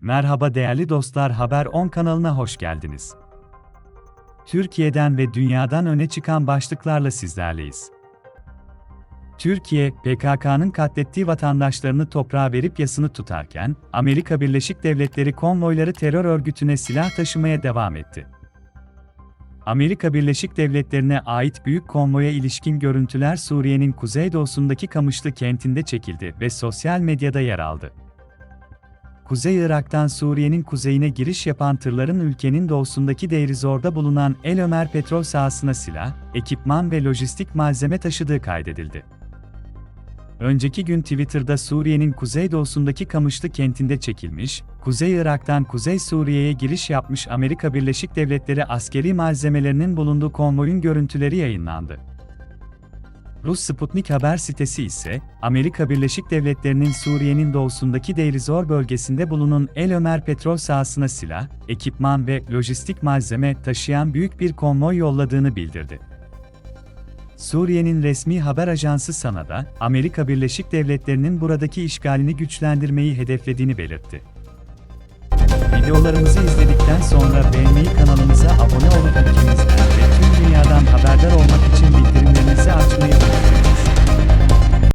Merhaba değerli dostlar Haber 10 kanalına hoş geldiniz. Türkiye'den ve dünyadan öne çıkan başlıklarla sizlerleyiz. Türkiye, PKK'nın katlettiği vatandaşlarını toprağa verip yasını tutarken, Amerika Birleşik Devletleri konvoyları terör örgütüne silah taşımaya devam etti. Amerika Birleşik Devletleri'ne ait büyük konvoya ilişkin görüntüler Suriye'nin kuzeydoğusundaki Kamışlı kentinde çekildi ve sosyal medyada yer aldı. Kuzey Irak'tan Suriye'nin kuzeyine giriş yapan tırların ülkenin doğusundaki Deirizor'da bulunan El Ömer petrol sahasına silah, ekipman ve lojistik malzeme taşıdığı kaydedildi. Önceki gün Twitter'da Suriye'nin kuzeydoğusundaki Kamışlı kentinde çekilmiş, Kuzey Irak'tan Kuzey Suriye'ye giriş yapmış Amerika Birleşik Devletleri askeri malzemelerinin bulunduğu konvoyun görüntüleri yayınlandı. Rus Sputnik haber sitesi ise, Amerika Birleşik Devletleri'nin Suriye'nin doğusundaki Deirizor bölgesinde bulunan El Ömer petrol sahasına silah, ekipman ve lojistik malzeme taşıyan büyük bir konvoy yolladığını bildirdi. Suriye'nin resmi haber ajansı Sana'da, Amerika Birleşik Devletleri'nin buradaki işgalini güçlendirmeyi hedeflediğini belirtti. Videolarımızı izledikten sonra beğenmeyi kanalımıza